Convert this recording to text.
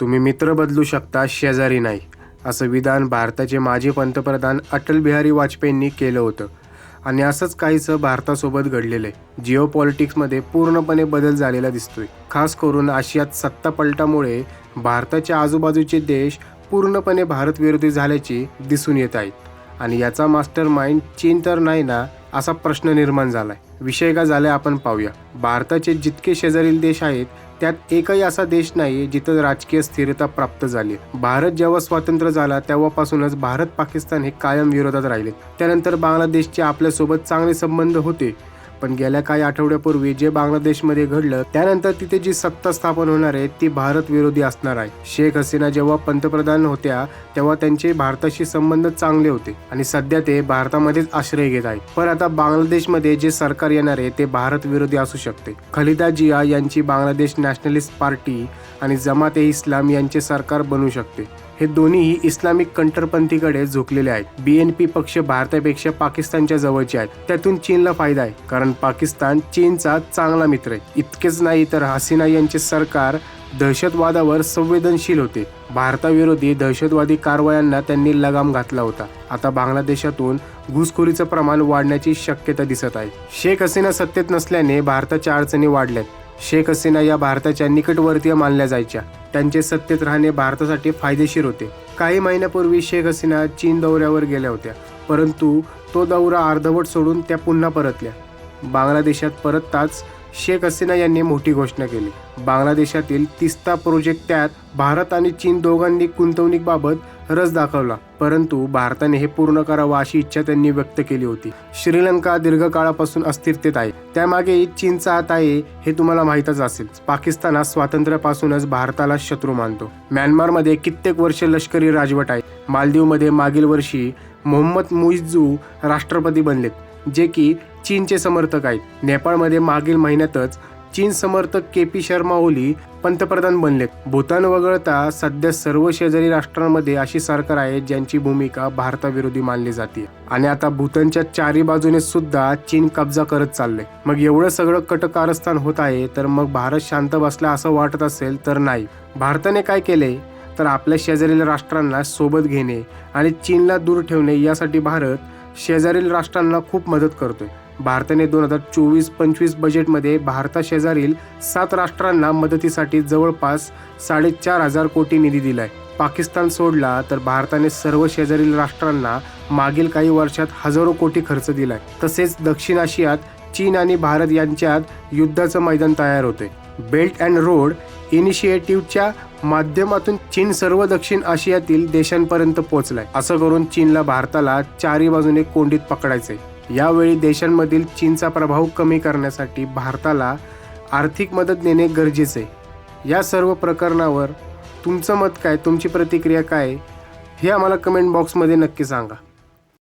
तुम्ही मित्र बदलू शकता शेजारी नाही असं विधान भारताचे माजी पंतप्रधान अटल बिहारी वाजपेयींनी केलं होतं. आणि असंच काहीचं भारतासोबत घडलेलं आहे. जिओ पॉलिटिक्समध्ये पूर्णपणे बदल झालेला दिसतोय. खास करून आशियात सत्तापलटामुळे भारताच्या आजूबाजूचे देश पूर्णपणे भारतविरोधी झाल्याचे दिसून येत आहेत आणि याचा मास्टर माइंड चीन तर नाही ना असा प्रश्न निर्माण झालाय. विषय का झालाय आपण पाहूया. भारताचे जितके शेजारील देश आहेत त्यात एकही असा देश नाही जिथं राजकीय स्थिरता प्राप्त झाली. भारत जेव्हा स्वातंत्र्य झाला तेव्हापासूनच भारत पाकिस्तान हे कायम विरोधात राहिले. त्यानंतर बांगलादेशचे आपल्यासोबत चांगले संबंध होते. पण गेल्या काही आठवड्यापूर्वी जे बांगलादेशमध्ये घडलं त्यानंतर तिथे जी सत्ता स्थापन होणार आहे ती भारत विरोधी असणार आहे. शेख हसीना जेव्हा पंतप्रधान होत्या तेव्हा त्यांचे भारताशी संबंध चांगले होते आणि सध्या ते भारतामध्येच आश्रय घेत आहेत. पण आता बांगलादेशमध्ये जे सरकार येणार आहे ते भारत विरोधी असू शकते. खलिदा जिया यांची बांगलादेश नॅशनलिस्ट पार्टी आणि जमात ए इस्लाम यांचे सरकार बनू शकते. हे दोन्हीही इस्लामिक कट्टरपंथीकडे झुकलेले आहेत. बीएनपी पक्ष भारतापेक्षा पाकिस्तानच्या जवळचे आहेत. त्यातून चीनला फायदा आहे कारण पाकिस्तान चीनचा चांगला मित्र आहे. इतकेच नाही तर हसीना यांचे सरकार दहशतवादावर संवेदनशील होते. भारताविरोधी दहशतवादी कारवायांना त्यांनी लगाम घातला होता. आता बांगलादेशातून घुसखोरीचं प्रमाण वाढण्याची शक्यता दिसत आहे. शेख हसीना सत्तेत नसल्याने भारताच्या अडचणी वाढल्यात. शेख हसीना या भारताच्या निकटवर्तीय मानल्या जायच्या. त्यांचे सत्तेत राहणे भारतासाठी फायदेशीर होते. काही महिन्यापूर्वी शेख हसीना चीन दौऱ्यावर गेल्या होत्या परंतु तो दौरा अर्धवट सोडून त्या पुन्हा परतल्या. बांगलादेशात परतताच शेख हसीना यांनी मोठी घोषणा केली. बांगलादेशातील तिस्ता प्रोजेक्ट त्यात भारत आणि चीन दोघांनी गुंतवणुकीबाबत रस दाखवला परंतु भारताने हे पूर्ण करावं अशी इच्छा त्यांनी व्यक्त केली होती. श्रीलंका दीर्घकाळापासून अस्थिरतेत आहे. त्यामागे चीनचा हात आहे हे तुम्हाला माहीतच असेल. पाकिस्तान हा स्वातंत्र्यापासूनच भारताला शत्रू मानतो. म्यानमारमध्ये कित्येक वर्ष लष्करी राजवट आहे. मालदीवमध्ये मागील वर्षी मोहम्मद मुइझू राष्ट्रपती बनलेत जे की चीनचे समर्थक आहेत. नेपाळमध्ये मागील महिन्यातच चीन समर्थक के पी शर्मा ओली पंतप्रधान बनलेत भूतान वगळता सध्या सर्व शेजारी राष्ट्रांमध्ये अशी सरकार आहेत ज्यांची भूमिका भारताविरोधी मानली जाते. आणि आता भूतानच्या चारी बाजूने सुद्धा चीन कब्जा करत चाललंय. मग एवढं सगळं कटकारस्थान होत आहे तर मग भारत शांत बसला असं वाटत असेल तर नाही. भारताने काय केले? तर आपल्या शेजारील राष्ट्रांना सोबत घेणे आणि चीनला दूर ठेवणे यासाठी भारत शेजारील राष्ट्रांना खूप मदत करतोय. भारताने दोन हजार चोवीस पंचवीस बजेटमध्ये भारताशेजारील सात राष्ट्रांना मदतीसाठी जवळपास साडेचार हजार कोटी निधी दिलाय. पाकिस्तान सोडला तर भारताने सर्व शेजारील राष्ट्रांना मागील काही वर्षात हजारो कोटी खर्च दिलाय. तसेच दक्षिण आशियात चीन आणि भारत यांच्यात युद्धाचं मैदान तयार होते बेल्ट अँड रोड इनिशिएटिव्हच्या माध्यमातून चीन सर्व दक्षिण आशियातील देशांपर्यंत पोहोचलाय. असं करून चीनला भारताला चारी बाजूने कोंडीत पकडायचंय. यावेळी देशांमधील चीनचा प्रभाव कमी करण्यासाठी भारताला आर्थिक मदत देणे गरजेचे. आहे या सर्व प्रकरणावर तुमचं मत काय? तुमची प्रतिक्रिया काय? हे आम्हाला कमेंट बॉक्समध्ये नक्की सांगा.